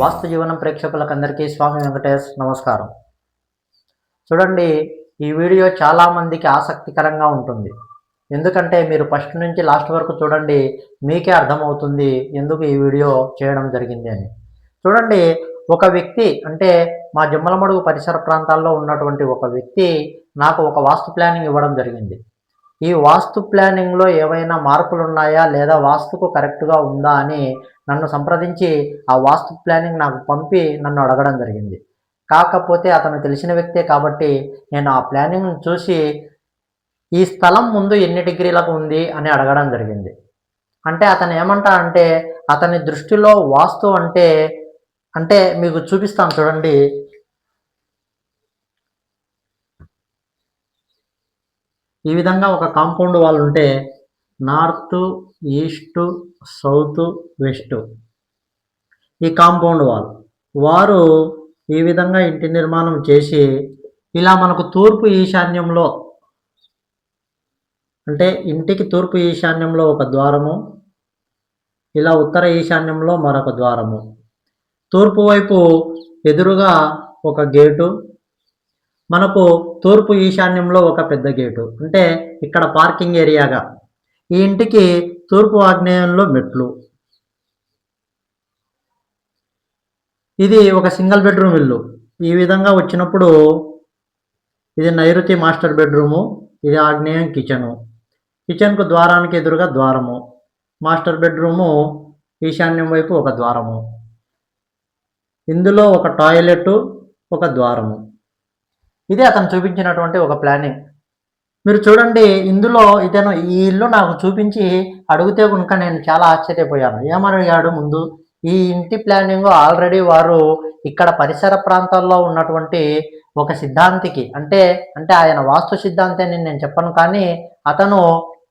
వాస్తు జీవనం ప్రేక్షకులకందరికీ స్వామి వెంకటేష్ నమస్కారం. చూడండి ఈ వీడియో చాలామందికి ఆసక్తికరంగా ఉంటుంది. ఎందుకంటే మీరు ఫస్ట్ నుంచి లాస్ట్ వరకు చూడండి మీకే అర్థమవుతుంది ఎందుకు ఈ వీడియో చేయడం జరిగింది అని. చూడండి ఒక వ్యక్తి అంటే మా జమ్మలమడుగు పరిసర ప్రాంతాల్లో ఉన్నటువంటి ఒక వ్యక్తి నాకు ఒక వాస్తు ప్లానింగ్ ఇవ్వడం జరిగింది. ఈ వాస్తు ప్లానింగ్లో ఏవైనా మార్పులు ఉన్నాయా లేదా వాస్తుకు కరెక్ట్గా ఉందా అని నన్ను సంప్రదించి ఆ వాస్తు ప్లానింగ్ నాకు పంపి నన్ను అడగడం జరిగింది. కాకపోతే అతను తెలిసిన వ్యక్తే కాబట్టి నేను ఆ ప్లానింగ్ను చూసి ఈ స్థలం ముందు ఎన్ని డిగ్రీలకు ఉంది అని అడగడం జరిగింది. అంటే అతను ఏమంటా అంటే అతని దృష్టిలో వాస్తు అంటే అంటే మీకు చూపిస్తాను చూడండి. ఈ విధంగా ఒక కాంపౌండ్ వాల్ ఉంటే నార్త్ ఈస్ట్ సౌత్ వెస్ట్. ఈ కాంపౌండ్ వాల్. వారు ఈ విధంగా ఇంటి నిర్మాణం చేసి ఇలా మనకు తూర్పు ఈశాన్యంలో అంటే ఇంటికి తూర్పు ఈశాన్యంలో ఒక ద్వారము ఇలా ఉత్తర ఈశాన్యంలో మరొక ద్వారము. తూర్పు వైపు ఎదురుగా ఒక గేటు మనకు తూర్పు ఈశాన్యంలో ఒక పెద్ద గేటు. అంటే ఇక్కడ పార్కింగ్ ఏరియాగా. ఈ ఇంటికి తూర్పు ఆగ్నేయంలో మెట్లు. ఇది ఒక సింగిల్ బెడ్రూమ్ ఇల్లు. ఈ విధంగా వచ్చినప్పుడు ఇది నైరుతి మాస్టర్ బెడ్రూము ఇది ఆగ్నేయం కిచెను. కిచెన్కు ద్వారానికి ఎదురుగా ద్వారము. మాస్టర్ బెడ్రూము ఈశాన్యం వైపు ఒక ద్వారము. ఇందులో ఒక టాయిలెట్ ఒక ద్వారము. ఇదే అతను చూపించినటువంటి ఒక ప్లానింగ్ మీరు చూడండి ఇందులో ఇతను ఈ ఇల్లు నాకు చూపించి అడిగితే కనుక నేను చాలా ఆశ్చర్యపోయాను. ఏమడిగాడు ముందు? ఈ ఇంటి ప్లానింగ్ ఆల్రెడీ వారు ఇక్కడ పరిసర ప్రాంతాల్లో ఉన్నటువంటి ఒక సిద్ధాంతికి అంటే అంటే ఆయన వాస్తు సిద్ధాంతి అని నేను చెప్పను కానీ అతను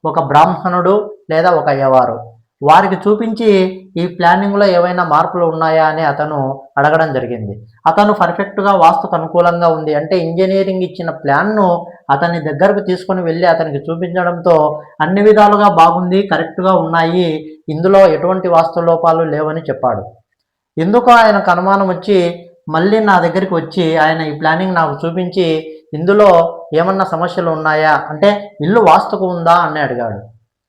ఒక బ్రాహ్మణుడు లేదా ఒక అయ్యవారు వారికి చూపించి ఈ ప్లానింగ్లో ఏవైనా మార్పులు ఉన్నాయా అని అతను అడగడం జరిగింది. అతను పర్ఫెక్ట్గా వాస్తుకు అనుకూలంగా ఉంది. అంటే ఇంజనీరింగ్ ఇచ్చిన ప్లాన్ను అతని దగ్గరకు తీసుకొని వెళ్ళి అతనికి చూపించడంతో అన్ని విధాలుగా బాగుంది కరెక్ట్గా ఉన్నాయి. ఇందులో ఎటువంటి వాస్తు లోపాలు లేవని చెప్పాడు. ఎందుకో ఆయనకు అనుమానం వచ్చి మళ్ళీ నా దగ్గరికి వచ్చి ఆయన ఈ ప్లానింగ్ నాకు చూపించి ఇందులో ఏమన్నా సమస్యలు ఉన్నాయా? అంటే ఇల్లు వాస్తుకు ఉందా? అని అడిగాడు.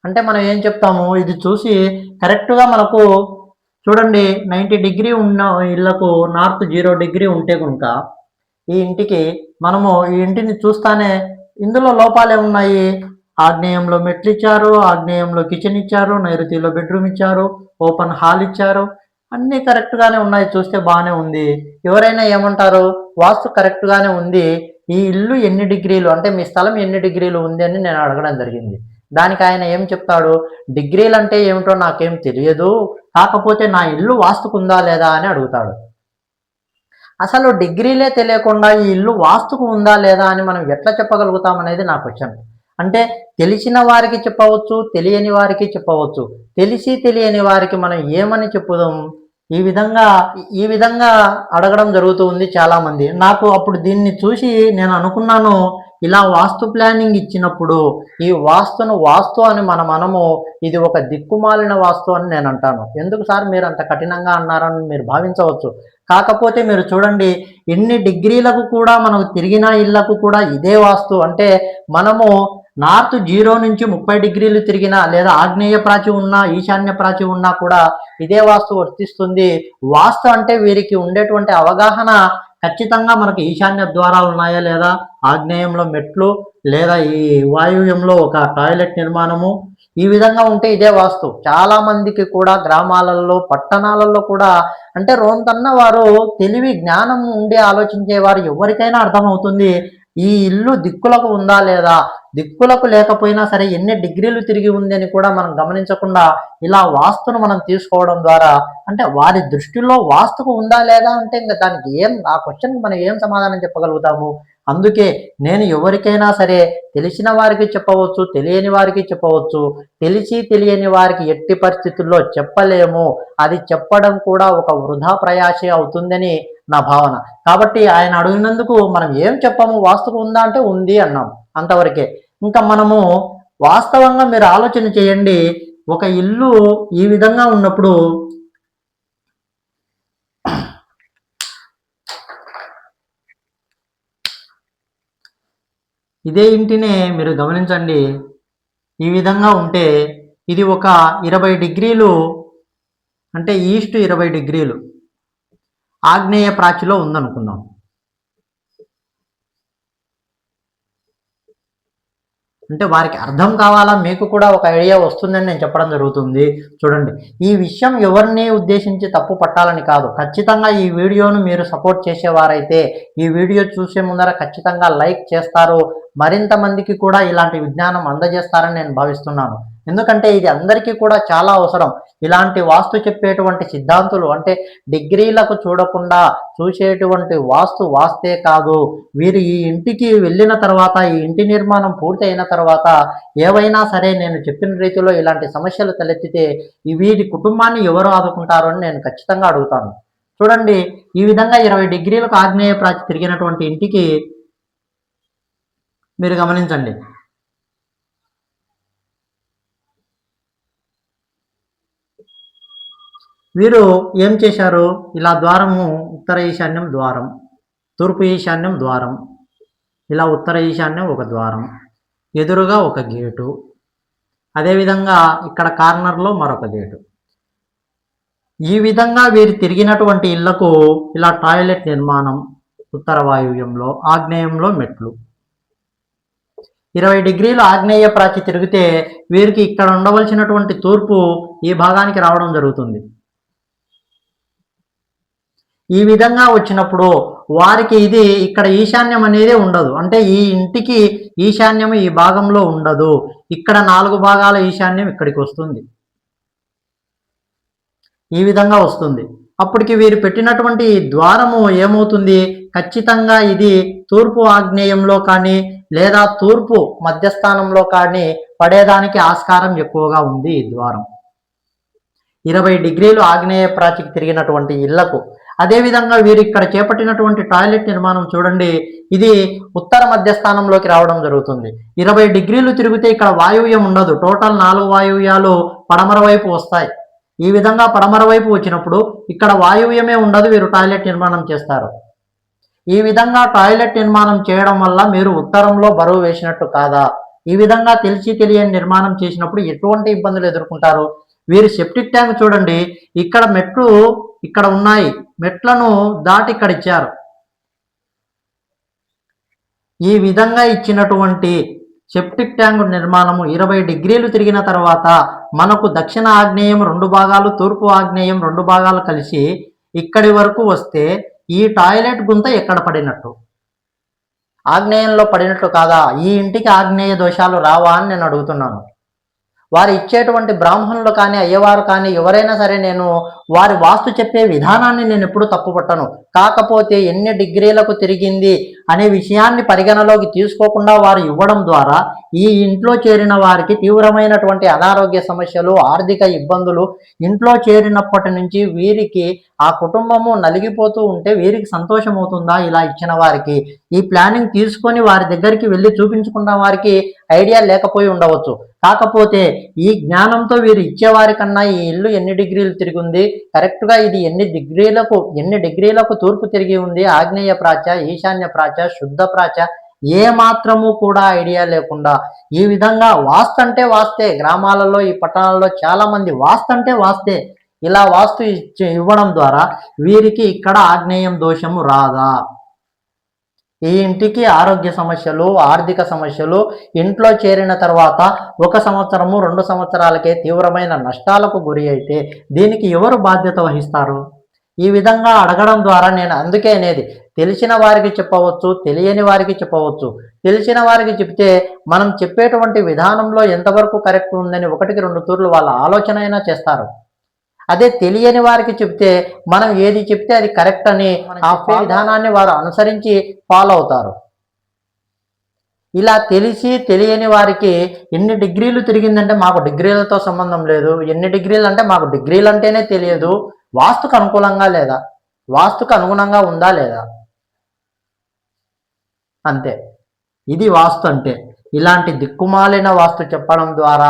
అంటే మనం ఏం చెప్తాము? ఇది చూసి కరెక్ట్గా మనకు చూడండి నైంటీ డిగ్రీ ఉన్న ఇళ్ళకు నార్త్ జీరో డిగ్రీ ఉంటే కనుక ఈ ఇంటికి మనము ఈ ఇంటిని చూస్తానే ఇందులో లోపాలే ఉన్నాయి. ఆగ్నేయంలో మెట్లు ఇచ్చారు ఆగ్నేయంలో కిచెన్ ఇచ్చారు నైరుతిలో బెడ్రూమ్ ఇచ్చారు ఓపెన్ హాల్ ఇచ్చారు. అన్నీ కరెక్ట్గానే ఉన్నాయి. చూస్తే బాగానే ఉంది. ఎవరైనా ఏమంటారు? వాస్తు కరెక్ట్గానే ఉంది. ఈ ఇల్లు ఎన్ని డిగ్రీలు? అంటే మీ స్థలం ఎన్ని డిగ్రీలు ఉంది అని నేను అడగడం జరిగింది. దానికి ఆయన ఏం చెప్తాడు? డిగ్రీలు అంటే ఏమిటో నాకేం తెలియదు. కాకపోతే నా ఇల్లు వాస్తుకుందా లేదా అని అడుగుతాడు. అసలు డిగ్రీలే తెలియకుండా ఈ ఇల్లు వాస్తుకు ఉందా లేదా అని మనం ఎట్లా చెప్పగలుగుతాం అనేది నా క్వశ్చన్. అంటే తెలిసిన వారికి చెప్పవచ్చు తెలియని వారికి చెప్పవచ్చు. తెలిసి తెలియని వారికి మనం ఏమని చెప్పుదాం? ఈ విధంగా ఈ విధంగా అడగడం జరుగుతుంది చాలామంది. నాకు అప్పుడు దీన్ని చూసి నేను అనుకున్నాను ఇలా వాస్తు ప్లానింగ్ ఇచ్చినప్పుడు ఈ వాస్తును వాస్తు అని మన మనము ఇది ఒక దిక్కుమాలిన వాస్తు అని నేను అంటాను. ఎందుకు సార్ మీరు అంత కఠినంగా అన్నారని మీరు భావించవచ్చు? కాకపోతే మీరు చూడండి ఎన్ని డిగ్రీలకు కూడా మనకు తిరిగిన ఇళ్ళకు కూడా ఇదే వాస్తు. అంటే మనము నార్త్ జీరో నుంచి ముప్పై డిగ్రీలు తిరిగినా లేదా ఆగ్నేయ ప్రాచి ఉన్నా ఈశాన్య ప్రాచి ఉన్నా కూడా ఇదే వాస్తు వర్తిస్తుంది. వాస్తు అంటే వీరికి ఉండేటువంటి అవగాహన ఖచ్చితంగా మనకు ఈశాన్య ద్వారాలు ఉన్నాయా లేదా? ఆగ్నేయంలో మెట్లు లేదా ఈ వాయువ్యంలో ఒక టాయిలెట్ నిర్మాణము. ఈ విధంగా ఉంటే ఇదే వాస్తు. చాలా మందికి కూడా గ్రామాలలో పట్టణాలలో కూడా అంటే రోంతన్న వారు తెలివి జ్ఞానం ఉండి ఆలోచించే వారు ఎవరికైనా అర్థమవుతుంది. ఈ ఇల్లు దిక్కులకు ఉందా లేదా? దిక్కులకు లేకపోయినా సరే ఎన్ని డిగ్రీలు తిరిగి ఉంది అని కూడా మనం గమనించకుండా ఇలా వాస్తును మనం తీసుకోవడం ద్వారా అంటే వారి దృష్టిలో వాస్తుకు ఉందా లేదా అంటే ఇంకా దానికి ఏం ఆ క్వశ్చన్కి మనం ఏం సమాధానం చెప్పగలుగుతాము? అందుకే నేను ఎవరికైనా సరే తెలిసిన వారికి చెప్పవచ్చు తెలియని వారికి చెప్పవచ్చు. తెలిసి తెలియని వారికి ఎట్టి పరిస్థితుల్లో చెప్పలేము. అది చెప్పడం కూడా ఒక వృధా ప్రయాసే అవుతుందని నా భావన. కాబట్టి ఆయన అడిగినందుకు మనం ఏం చెప్పాము? వాస్తవం ఉందా అంటే ఉంది అన్నాం అంతవరకే. ఇంకా మనము వాస్తవంగా మీరు ఆలోచన చేయండి. ఒక ఇల్లు ఈ విధంగా ఉన్నప్పుడు ఇదే ఇంటినే మీరు గమనించండి. ఈ విధంగా ఉంటే ఇది ఒక ఇరవై డిగ్రీలు అంటే ఈస్ట్ ఇరవై డిగ్రీలు. ఆగ్నేయ ప్రాచిలో ఉందనుకుందాం. అంటే వారికి అర్థం కావాలా? మీకు కూడా ఒక ఐడియా వస్తుందని నేను చెప్పడం జరుగుతుంది. చూడండి. ఈ విషయం ఎవరిని ఉద్దేశించి తప్పు పట్టాలని కాదు. ఖచ్చితంగా ఈ వీడియోను మీరు సపోర్ట్ చేసేవారైతే ఈ వీడియో చూసే ముందర ఖచ్చితంగా లైక్ చేస్తారు. మరింత మందికి కూడా ఇలాంటి విజ్ఞానం అందజేస్తారని నేను భావిస్తున్నాను. ఎందుకంటే ఇది అందరికీ కూడా చాలా అవసరం. ఇలాంటి వాస్తు చెప్పేటువంటి సిద్ధాంతులు అంటే డిగ్రీలకు చూడకుండా చూసేటువంటి వాస్తు వాస్తే కాదు. వీరు ఈ ఇంటికి వెళ్ళిన తర్వాత ఈ ఇంటి నిర్మాణం పూర్తి అయిన తర్వాత ఏవైనా సరే నేను చెప్పిన రీతిలో ఇలాంటి సమస్యలు తలెత్తితే వీరి కుటుంబాన్ని ఎవరు ఆదుకుంటారు అని నేను ఖచ్చితంగా అడుగుతాను. చూడండి ఈ విధంగా ఇరవై డిగ్రీలకు ఆగ్నేయ ప్రాచి తిరిగినటువంటి ఇంటికి మీరు గమనించండి. వీరు ఏం చేశారు? ఇలా ద్వారము ఉత్తర ఈశాన్యం ద్వారం తూర్పు ఈశాన్యం ద్వారం. ఇలా ఉత్తర ఈశాన్యం ఒక ద్వారం ఎదురుగా ఒక గేటు. అదేవిధంగా ఇక్కడ కార్నర్లో మరొక గేటు. ఈ విధంగా వీరు తిరిగినటువంటి ఇళ్ళకు ఇలా టాయిలెట్ నిర్మాణం ఉత్తర వాయువ్యంలో ఆగ్నేయంలో మెట్లు. ఇరవై డిగ్రీలు ఆగ్నేయ ప్రాచి తిరిగితే వీరికి ఇక్కడ ఉండవలసినటువంటి తూర్పు ఈ భాగానికి రావడం జరుగుతుంది. ఈ విధంగా వచ్చినప్పుడు వారికి ఇది ఇక్కడ ఈశాన్యం అనేది ఉండదు. అంటే ఈ ఇంటికి ఈశాన్యం ఈ భాగంలో ఉండదు. ఇక్కడ నాలుగు భాగాల ఈశాన్యం ఇక్కడికి వస్తుంది. ఈ విధంగా వస్తుంది. అప్పటికి వీరు పెట్టినటువంటి ద్వారము ఏమవుతుంది? ఖచ్చితంగా ఇది తూర్పు ఆగ్నేయంలో కానీ లేదా తూర్పు మధ్యస్థానంలో కానీ పడేదానికి ఆస్కారం ఎక్కువగా ఉంది ఈ ద్వారం. ఇరవై డిగ్రీలు ఆగ్నేయ ప్రాచికి తిరిగినటువంటి ఇళ్ళకు అదేవిధంగా వీరు ఇక్కడ చేపట్టినటువంటి టాయిలెట్ నిర్మాణం చూడండి ఇది ఉత్తర మధ్యస్థానంలోకి రావడం జరుగుతుంది. ఇరవై డిగ్రీలు తిరిగితే ఇక్కడ వాయువ్యం ఉండదు. టోటల్ నాలుగు వాయువ్యాలు పడమర వైపు వస్తాయి. ఈ విధంగా పడమర వైపు వచ్చినప్పుడు ఇక్కడ వాయువ్యమే ఉండదు వీరు టాయిలెట్ నిర్మాణం చేస్తారు. ఈ విధంగా టాయిలెట్ నిర్మాణం చేయడం వల్ల మీరు ఉత్తరంలో బరువు వేసినట్టు కాదా? ఈ విధంగా తెలిసి తెలియని నిర్మాణం చేసినప్పుడు ఎటువంటి ఇబ్బందులు ఎదుర్కొంటారు? వీరు సెప్టిక్ ట్యాంక్ చూడండి ఇక్కడ మెట్లు ఇక్కడ ఉన్నాయి. మెట్లను దాటి ఇక్కడ ఇచ్చారు. ఈ విధంగా ఇచ్చినటువంటి సెప్టిక్ ట్యాంక్ నిర్మాణము ఇరవై డిగ్రీలు తిరిగిన తర్వాత మనకు దక్షిణ ఆగ్నేయం రెండు భాగాలు తూర్పు ఆగ్నేయం రెండు భాగాలు కలిసి ఇక్కడి వరకు వస్తే ఈ టాయిలెట్ గుంత ఎక్కడ పడినట్టు? ఆగ్నేయంలో పడినట్లు కాదా? ఈ ఇంటికి ఆగ్నేయ దోషాలు రావా అని నేను అడుగుతున్నాను. వారు ఇచ్చేటువంటి బ్రాహ్మణులు కానీ అయ్యవారు కానీ ఎవరైనా సరే నేను వారి వాస్తు చెప్పే విధానాన్ని నేను ఎప్పుడూ తప్పుపట్టను. కాకపోతే ఎన్ని డిగ్రీలకు తిరిగింది అనే విషయాన్ని పరిగణలోకి తీసుకోకుండా వారు ఇవ్వడం ద్వారా ఈ ఇంట్లో చేరిన వారికి తీవ్రమైనటువంటి అనారోగ్య సమస్యలు ఆర్థిక ఇబ్బందులు ఇంట్లో చేరినప్పటి నుంచి వీరికి ఆ కుటుంబము నలిగిపోతూ ఉంటే వీరికి సంతోషం అవుతుందా? ఇలా ఇచ్చిన వారికి. ఈ ప్లానింగ్ తీసుకొని వారి దగ్గరికి వెళ్ళి చూపించుకున్న వారికి ఐడియా లేకపోయి ఉండవచ్చు. కాకపోతే ఈ జ్ఞానంతో వీరు ఇచ్చేవారి కన్నా ఈ ఇల్లు ఎన్ని డిగ్రీలు తిరిగింది? కరెక్ట్గా ఇది ఎన్ని డిగ్రీలకు ఎన్ని డిగ్రీలకు తూర్పు తిరిగి ఉంది. ఆగ్నేయ ప్రాచ ఈశాన్య ప్రాచ శుద్ధ ప్రాచ. ఏ మాత్రము కూడా ఐడియా లేకుండా ఈ విధంగా వాస్తు అంటే వాస్తే గ్రామాలలో ఈ పట్టణాలలో చాలా మంది వాస్తు అంటే వాస్తే ఇలా వాస్తు ఇచ్చి ఇవ్వడం ద్వారా వీరికి ఇక్కడ ఆగ్నేయం దోషము రాదా? ఈ ఇంటికి ఆరోగ్య సమస్యలు ఆర్థిక సమస్యలు ఇంట్లో చేరిన తర్వాత ఒక సంవత్సరము రెండు సంవత్సరాలకే తీవ్రమైన నష్టాలకు గురి అయితే దీనికి ఎవరు బాధ్యత వహిస్తారు? ఈ విధంగా అడగడం ద్వారా నేను అందుకే అనేది తెలిసిన వారికి చెప్పవచ్చు తెలియని వారికి చెప్పవచ్చు. తెలిసిన వారికి చెప్తే మనం చెప్పేటువంటి విధానంలో ఎంతవరకు కరెక్ట్ ఉందని ఒకటికి రెండు తూర్లు వాళ్ళ ఆలోచన అయినా చేస్తారు. అదే తెలియని వారికి చెప్తే మనం ఏది చెప్తే అది కరెక్ట్ అని ఆ విధానాన్ని వారు అనుసరించి ఫాలో అవుతారు. ఇలా తెలిసి తెలియని వారికి ఎన్ని డిగ్రీలు తిరిగిందంటే మాకు డిగ్రీలతో సంబంధం లేదు. ఎన్ని డిగ్రీలు అంటే మాకు డిగ్రీలు అంటేనే తెలియదు. వాస్తుకు అనుకూలంగా లేదా? వాస్తుకు అనుగుణంగా ఉందా లేదా? అంతే. ఇది వాస్తు అంటే ఇలాంటి దిక్కుమాలిన వాస్తు చెప్పడం ద్వారా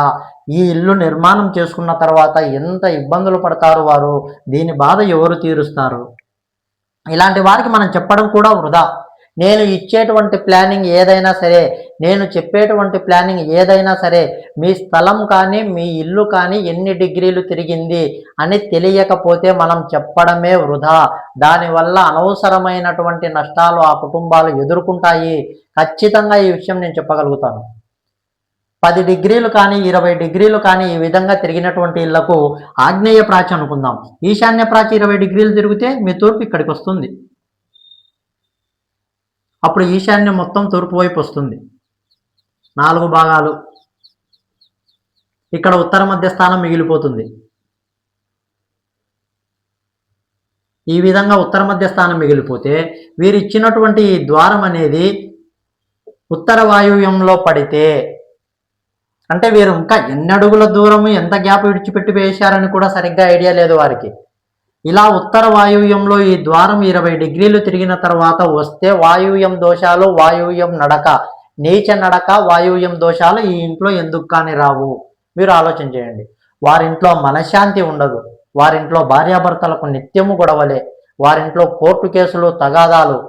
ఈ ఇల్లు నిర్మాణం చేసుకున్న తర్వాత ఎంత ఇబ్బందులు పడతారు వారు? దీని బాధ ఎవరు తీరుస్తారు? ఇలాంటి వారికి మనం చెప్పడం కూడా వృధా. నేను ఇచ్చేటువంటి ప్లానింగ్ ఏదైనా సరే నేను చెప్పేటువంటి ప్లానింగ్ ఏదైనా సరే మీ స్థలం కానీ మీ ఇల్లు కానీ ఎన్ని డిగ్రీలు తిరిగింది అని తెలియకపోతే మనం చెప్పడమే వృధా. దానివల్ల అనవసరమైనటువంటి నష్టాలు ఆ కుటుంబాలు ఎదుర్కొంటాయి. ఖచ్చితంగా ఈ విషయం నేను చెప్పగలుగుతాను. పది డిగ్రీలు కానీ ఇరవై డిగ్రీలు కానీ ఈ విధంగా తిరిగినటువంటి ఇళ్ళకు ఆగ్నేయ ప్రాచి అనుకుందాం. ఈశాన్య ప్రాచి ఇరవై డిగ్రీలు తిరిగితే మీ తూర్పు ఇక్కడికి వస్తుంది. అప్పుడు ఈశాన్యం మొత్తం తూర్పు వైపు వస్తుంది. నాలుగు భాగాలు. ఇక్కడ ఉత్తర మధ్య స్థానం మిగిలిపోతుంది. ఈ విధంగా ఉత్తర మధ్య స్థానం మిగిలిపోతే వీరు ఇచ్చినటువంటి ఈ ద్వారం అనేది ఉత్తర వాయువ్యంలో పడితే అంటే వీరు ఇంకా ఎన్ని అడుగుల దూరం ఎంత గ్యాప్ విడిచిపెట్టి వేశారని కూడా సరిగ్గా ఐడియా లేదు వారికి. ఇలా ఉత్తర వాయువ్యంలో ఈ ద్వారం ఇరవై డిగ్రీలు తిరిగిన తర్వాత వస్తే వాయువ్యం దోషాలు వాయువ్యం నడక నీచ నడక వాయువ్యం దోషాలు ఈ ఇంట్లో ఎందుకు కానీ రావు? మీరు ఆలోచన చేయండి. వారింట్లో మనశ్శాంతి ఉండదు. వారింట్లో భార్యాభర్తలకు నిత్యము గొడవలే. వారింట్లో కోర్టు కేసులు తగాదాలు.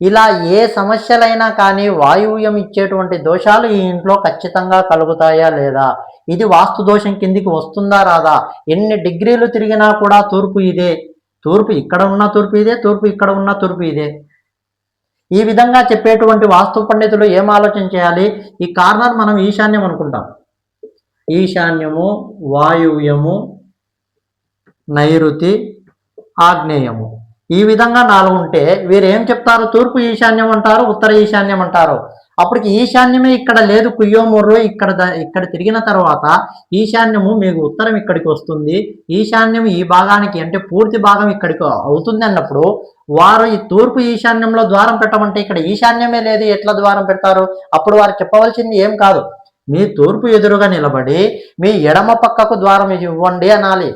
ఇలా ఏ సమస్యలైనా కానీ వాయువ్యం ఇచ్చేటువంటి దోషాలు ఈ ఇంట్లో ఖచ్చితంగా కలుగుతాయా లేదా? ఇది వాస్తు దోషం కిందికి వస్తుందా రాదా? ఎన్ని డిగ్రీలు తిరిగినా కూడా తూర్పు ఇదే. తూర్పు ఇక్కడ ఉన్న తూర్పు ఇదే తూర్పు ఇక్కడ ఉన్న తూర్పు ఇదే. ఈ విధంగా చెప్పేటువంటి వాస్తు పండితులు ఏం ఆలోచన చేయాలి? ఈ కార్నర్ మనం ఈశాన్యం అనుకుంటాం. ఈశాన్యము వాయువ్యము నైరుతి ఆగ్నేయము. ఈ విధంగా నాలుగు ఉంటే వీరు ఏం చెప్తారు? తూర్పు ఈశాన్యం అంటారు ఉత్తర ఈశాన్యం అంటారు. అప్పటికి ఈశాన్యమే ఇక్కడ లేదు కుయ్యో ఇక్కడ ఇక్కడ తిరిగిన తర్వాత ఈశాన్యము మీకు ఉత్తరం ఇక్కడికి వస్తుంది. ఈశాన్యం ఈ భాగానికి అంటే పూర్తి భాగం ఇక్కడికి అవుతుంది అన్నప్పుడు వారు ఈ తూర్పు ఈశాన్యంలో ద్వారం పెట్టమంటే ఇక్కడ ఈశాన్యమే లేదు ఎట్లా ద్వారం పెడతారు? అప్పుడు వారు చెప్పవలసింది ఏం కాదు. మీ తూర్పు ఎదురుగా నిలబడి మీ ఎడమ పక్కకు ద్వారం ఇవ్వండి అనాలి.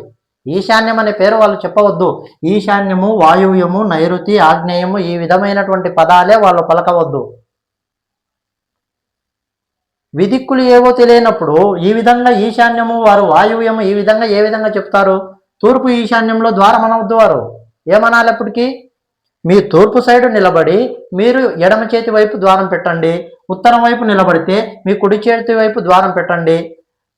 ఈశాన్యం అనే పేరు వాళ్ళు చెప్పవద్దు. ఈశాన్యము వాయువ్యము నైరుతి ఆగ్నేయము ఈ విధమైనటువంటి పదాలే వాళ్ళు పలకవద్దు. విదిక్కులు ఏవో తెలియనప్పుడు ఈ విధంగా ఈశాన్యము వారు వాయువ్యము ఈ విధంగా ఏ విధంగా చెప్తారు? తూర్పు ఈశాన్యంలో ద్వారం అనవద్దు వారు. ఏమనాలి అప్పటికి మీ తూర్పు సైడు నిలబడి మీరు ఎడమ చేతి వైపు ద్వారం పెట్టండి. ఉత్తరం వైపు నిలబడితే మీ కుడి చేతి వైపు ద్వారం పెట్టండి.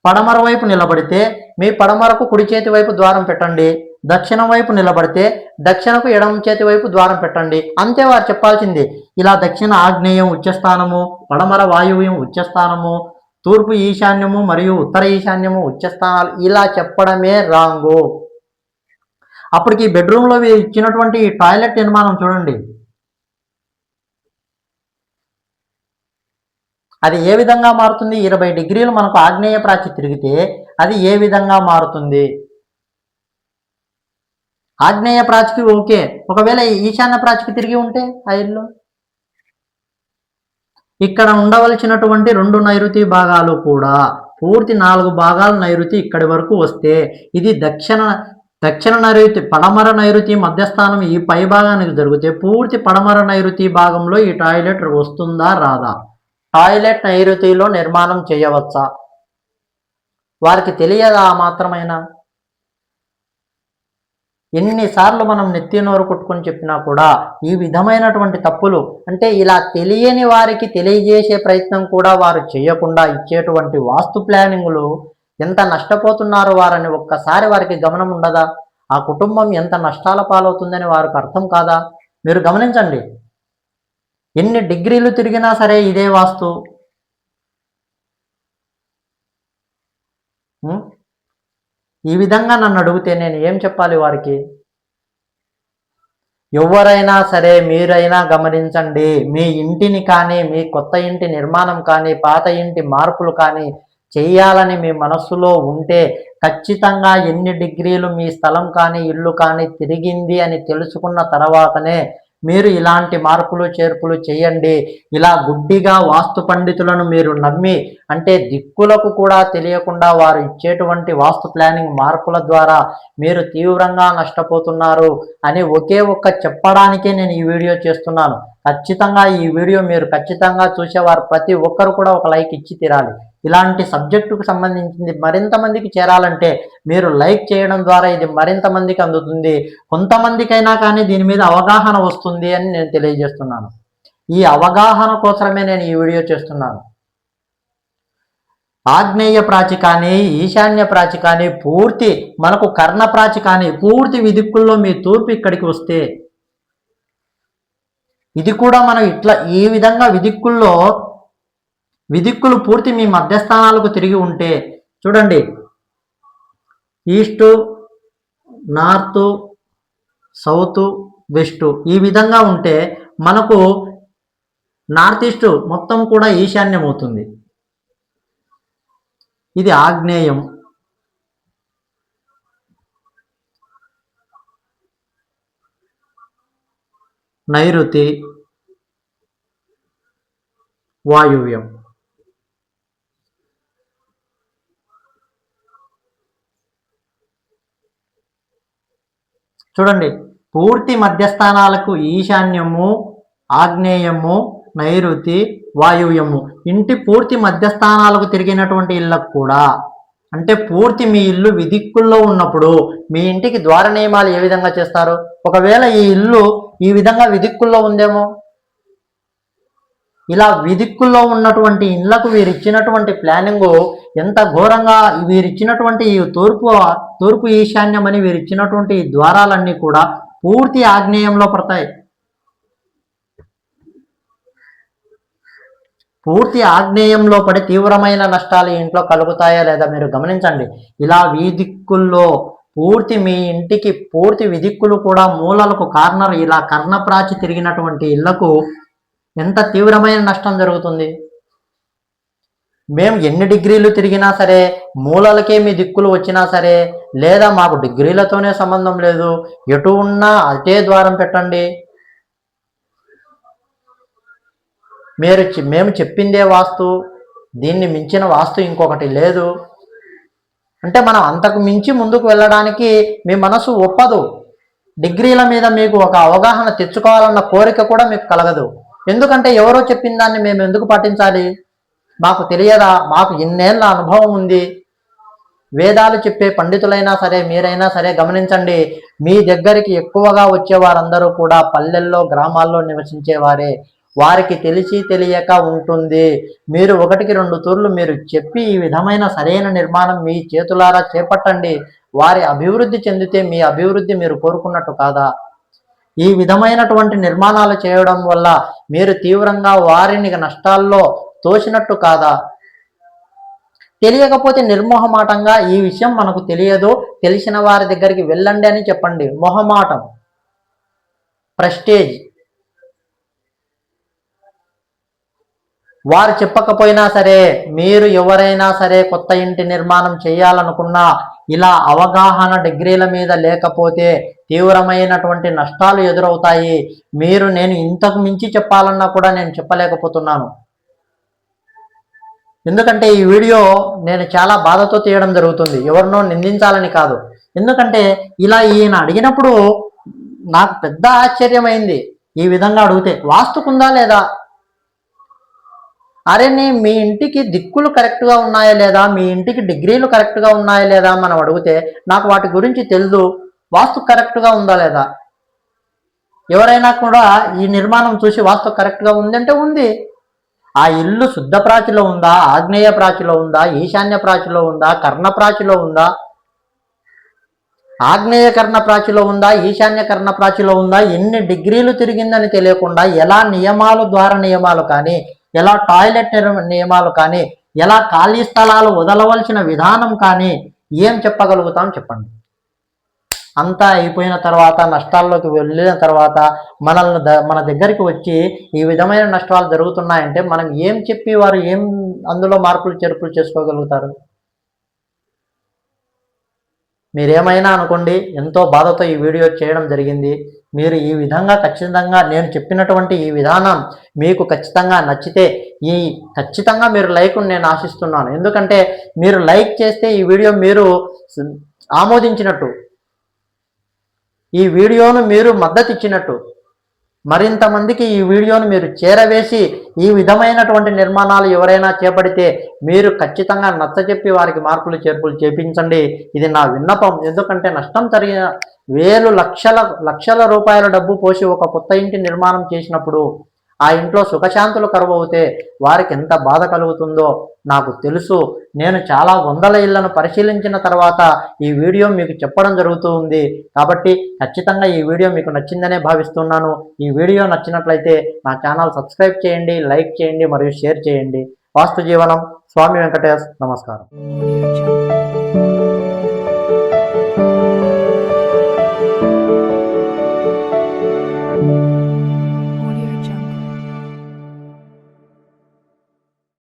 పడమర వైపు నిలబడితే మీ పడమరకు కుడి చేతి వైపు ద్వారం పెట్టండి. దక్షిణం వైపు నిలబడితే దక్షిణకు ఎడమ చేతి వైపు ద్వారం పెట్టండి. అంతే వారు చెప్పాల్సింది. ఇలా దక్షిణ ఆగ్నేయం ఉచ్చస్థానము పడమర వాయువ్యం ఉచ్చస్థానము తూర్పు ఈశాన్యము మరియు ఉత్తర ఈశాన్యము ఉచ్చస్థానాలు ఇలా చెప్పడమే రాంగు. అప్పటికి బెడ్రూమ్లో ఇచ్చినటువంటి టాయిలెట్ నిర్మాణం చూడండి. అది ఏ విధంగా మారుతుంది? ఇరవై డిగ్రీలు మనకు ఆగ్నేయ ప్రాచి తిరిగితే అది ఏ విధంగా మారుతుంది? ఆగ్నేయ ప్రాచికి ఓకే ఒకవేళ ఈశాన్య ప్రాచికి తిరిగి ఉంటే ఆ ఇల్లు? ఇక్కడ ఉండవలసినటువంటి రెండు నైరుతి భాగాలు కూడా పూర్తి నాలుగు భాగాలు నైరుతి ఇక్కడి వరకు వస్తే ఇది దక్షిణ దక్షిణ నైరుతి పడమర నైరుతి మధ్యస్థానం ఈ పై భాగానికి జరిగితే పూర్తి పడమర నైరుతి భాగంలో ఈ టాయిలెట్ వస్తుందా రాదా? టాయిలెట్ నైరుతిలో నిర్మాణం చేయవచ్చా? వారికి తెలియదా ఆ మాత్రమైనా? ఎన్నిసార్లు మనం నెత్తి నోరు కొట్టుకొని చెప్పినా కూడా ఈ విధమైనటువంటి తప్పులు అంటే ఇలా తెలియని వారికి తెలియజేసే ప్రయత్నం కూడా వారు చేయకుండా ఇచ్చేటువంటి వాస్తు ప్లానింగులు ఎంత నష్టపోతున్నారు వారని ఒక్కసారి వారికి గమనం ఉండదా? ఆ కుటుంబం ఎంత నష్టాల పాలవుతుందని వారికి అర్థం కాదా? మీరు గమనించండి. ఎన్ని డిగ్రీలు తిరిగినా సరే ఇదే వాస్తు. ఈ విధంగా నన్ను అడిగితే నేను ఏం చెప్పాలి వారికి? ఎవరైనా సరే మీరైనా గమనించండి మీ ఇంటిని కానీ మీ కొత్త ఇంటి నిర్మాణం కానీ పాత ఇంటి మార్పులు కానీ చేయాలని మీ మనస్సులో ఉంటే ఖచ్చితంగా ఎన్ని డిగ్రీలు మీ స్థలం కానీ ఇల్లు కానీ తిరిగింది అని తెలుసుకున్న తర్వాతనే మీరు ఇలాంటి మార్పులు చేర్పులు చేయండి. ఇలా గుడ్డిగా వాస్తు పండితులను మీరు నమ్మి అంటే దిక్కులకు కూడా తెలియకుండా వారు ఇచ్చేటువంటి వాస్తు ప్లానింగ్ మార్పుల ద్వారా మీరు తీవ్రంగా నష్టపోతున్నారు అని ఒకే ఒక్క చెప్పడానికే నేను ఈ వీడియో చేస్తున్నాను. ఖచ్చితంగా ఈ వీడియో మీరు ఖచ్చితంగా చూసేవారు. ప్రతి ఒక్కరు కూడా ఒక లైక్ ఇచ్చి తీరాలి. ఇలాంటి సబ్జెక్టుకు సంబంధించింది మరింత మందికి చేరాలంటే మీరు లైక్ చేయడం ద్వారా ఇది మరింత మందికి అందుతుంది. కొంతమందికైనా కానీ దీని మీద అవగాహన వస్తుంది అని నేను తెలియజేస్తున్నాను. ఈ అవగాహన కోసమే నేను ఈ వీడియో చేస్తున్నాను. ఆగ్నేయ ప్రాచి కానీ ఈశాన్య ప్రాచి కానీ పూర్తి మనకు కర్ణ ప్రాచి కానీ పూర్తి విదిక్కుల్లో మీ తూర్పు ఇక్కడికి వస్తే ఇది కూడా మనం ఇట్లా ఈ విధంగా విదిక్కుల్లో విదిక్కులు పూర్తి మీ మధ్యస్థానాలకు తిరిగి ఉంటే చూడండి. ఈస్టు నార్త్ సౌత్ వెస్ట్ ఈ విధంగా ఉంటే మనకు నార్త్ ఈస్ట్ మొత్తం కూడా ఈశాన్యం అవుతుంది ఇది ఆగ్నేయం. నైరుతి వాయువ్యం. చూడండి పూర్తి మధ్యస్థానాలకు ఈశాన్యము ఆగ్నేయము నైరుతి వాయువ్యము. ఇంటి పూర్తి మధ్యస్థానాలకు తిరిగినటువంటి ఇళ్ళకు కూడా. అంటే పూర్తి మీ ఇల్లు విదిక్కుల్లో ఉన్నప్పుడు మీ ఇంటికి ద్వార నియమాలు ఏ విధంగా చేస్తారు? ఒకవేళ ఈ ఇల్లు ఈ విధంగా విదిక్కుల్లో ఉందేమో? ఇలా విదిక్కుల్లో ఉన్నటువంటి ఇండ్లకు వీరు ఇచ్చినటువంటి ఎంత ఘోరంగా వీరు ఇచ్చినటువంటి ఈ తూర్పు తూర్పు ఈశాన్యం అని వీరు ఇచ్చినటువంటి ఈ ద్వారాలన్నీ కూడా పూర్తి ఆగ్నేయంలో పడతాయి. పూర్తి ఆగ్నేయంలో పడి తీవ్రమైన నష్టాలు ఇంట్లో కలుగుతాయా లేదా మీరు గమనించండి. ఇలా వీదిక్కుల్లో పూర్తి మీ ఇంటికి పూర్తి విదిక్కులు కూడా మూలలకు కార్నర్ ఇలా కర్ణప్రాచి తిరిగినటువంటి ఇళ్ళకు ఎంత తీవ్రమైన నష్టం జరుగుతుంది? మేము ఎన్ని డిగ్రీలు తిరిగినా సరే మూలలకే మీ దిక్కులు వచ్చినా సరే లేదా మాకు డిగ్రీలతోనే సంబంధం లేదు. ఎటు ఉన్నా అటే ద్వారం పెట్టండి. మీరు మేము చెప్పిందే వాస్తు దీన్ని మించిన వాస్తు ఇంకొకటి లేదు. అంటే మనం అంతకు మించి ముందుకు వెళ్ళడానికి మీ మనసు ఒప్పదు. డిగ్రీల మీద మీకు ఒక అవగాహన తెచ్చుకోవాలన్న కోరిక కూడా మీకు కలగదు. ఎందుకంటే ఎవరో చెప్పిన దాన్ని మేము ఎందుకు పాటించాలి? మాకు తెలియదా? మాకు ఇన్నేళ్ళ అనుభవం ఉంది. వేదాలు చెప్పే పండితులైనా సరే మీరైనా సరే గమనించండి. మీ దగ్గరికి ఎక్కువగా వచ్చే వారందరూ కూడా పల్లెల్లో గ్రామాల్లో నివసించేవారే. వారికి తెలిసి తెలియక ఉంటుంది. మీరు ఒకటికి రెండు తూర్లు మీరు చెప్పి ఈ విధమైన సరైన నిర్మాణం మీ చేతులారా చేపట్టండి. వారి అభివృద్ధి చెందితే మీ అభివృద్ధి మీరు కోరుకున్నట్టు కాదా? ఈ విధమైనటువంటి నిర్మాణాలు చేయడం వల్ల మీరు తీవ్రంగా వారిని నష్టాల్లో తోసినట్టు కాదా? తెలియకపోతే నిర్మోహమాటంగా ఈ విషయం మనకు తెలియదు. తెలిసిన వారి దగ్గరికి వెళ్ళండి అని చెప్పండి. మొహమాటం. ప్రెస్టేజ్. వారు చెప్పకపోయినా సరే మీరు ఎవరైనా సరే కొత్త ఇంటి నిర్మాణం చేయాలనుకున్నా ఇలా అవగాహన డిగ్రీల మీద లేకపోతే తీవ్రమైనటువంటి నష్టాలు ఎదురవుతాయి. మీరు నేను ఇంతకు మించి చెప్పాలన్నా కూడా నేను చెప్పలేకపోతున్నాను. ఎందుకంటే ఈ వీడియో నేను చాలా బాధతో తీయడం జరుగుతుంది. ఎవరినో నిందించాలని కాదు. ఎందుకంటే ఇలా ఈయన అడిగినప్పుడు నాకు పెద్ద ఆశ్చర్యమైంది. ఈ విధంగా అడిగితే వాస్తుకుందా లేదా? అరే నీ మీ ఇంటికి దిక్కులు కరెక్ట్గా ఉన్నాయా లేదా? మీ ఇంటికి డిగ్రీలు కరెక్ట్గా ఉన్నాయా లేదా? మనం అడిగితే నాకు వాటి గురించి తెలుసు వాస్తు కరెక్ట్గా ఉందా లేదా? ఎవరైనా కూడా ఈ నిర్మాణం చూసి వాస్తు కరెక్ట్గా ఉందంటే ఉంది. ఆ ఇల్లు శుద్ధ ప్రాచిలో ఉందా? ఆగ్నేయ ప్రాచిలో ఉందా? ఈశాన్య ప్రాచిలో ఉందా? కర్ణ ప్రాచిలో ఉందా? ఆగ్నేయ కర్ణ ప్రాచిలో ఉందా? ఈశాన్య కర్ణ ప్రాచిలో ఉందా? ఎన్ని డిగ్రీలు తిరిగిందని తెలియకుండా ఎలా నియమాలు ద్వారా నియమాలు కానీ ఎలా టాయిలెట్ నియమాలు కానీ ఎలా ఖాళీ స్థలాలు వదలవలసిన విధానం కానీ ఏం చెప్పగలుగుతాం చెప్పండి. అంతా అయిపోయిన తర్వాత నష్టాల్లోకి వెళ్ళిన తర్వాత మనల్ని ద- మన దగ్గరికి వచ్చి ఈ విధమైన నష్టాలు జరుగుతున్నాయంటే మనం ఏం చెప్పి వారు ఏం అందులో మార్పులు చేర్పులు చేసుకోగలుగుతారు? మీరేమైనా అనుకోండి ఎంతో బాధతో ఈ వీడియో చేయడం జరిగింది. మీరు ఈ విధంగా ఖచ్చితంగా నేను చెప్పినటువంటి ఈ విధానం మీకు ఖచ్చితంగా నచ్చితే ఈ ఖచ్చితంగా మీరు లైక్ నేను ఆశిస్తున్నాను. ఎందుకంటే మీరు లైక్ చేస్తే ఈ వీడియో మీరు ఆమోదించినట్టు ఈ వీడియోను మీరు మద్దతు ఇచ్చినట్టు మరింత మందికి ఈ వీడియోను మీరు చేరవేసి ఈ విధమైనటువంటి నిర్మాణాలు ఎవరైనా చేపడితే మీరు ఖచ్చితంగా నచ్చజెప్పి వారికి మార్పులు చేర్పులు చేపించండి. ఇది నా విన్నపం. ఎందుకంటే నష్టం జరిగిన వేలు లక్షల లక్షల రూపాయల డబ్బు పోసి ఒక కొత్త ఇంటి నిర్మాణం చేసినప్పుడు ఆ ఇంట్లో సుఖశాంతులు కరువవుతే వారికి ఎంత బాధ కలుగుతుందో నాకు తెలుసు. నేను చాలా వందల ఇళ్ళను పరిశీలించిన తర్వాత ఈ వీడియో మీకు చెప్పడం జరుగుతూ ఉంది. కాబట్టి ఖచ్చితంగా ఈ వీడియో మీకు నచ్చిందనే భావిస్తున్నాను. ఈ వీడియో నచ్చినట్లయితే నా ఛానల్ సబ్స్క్రైబ్ చేయండి లైక్ చేయండి మరియు షేర్ చేయండి. వాస్తు జీవనం. స్వామి వెంకటేష్ నమస్కారం.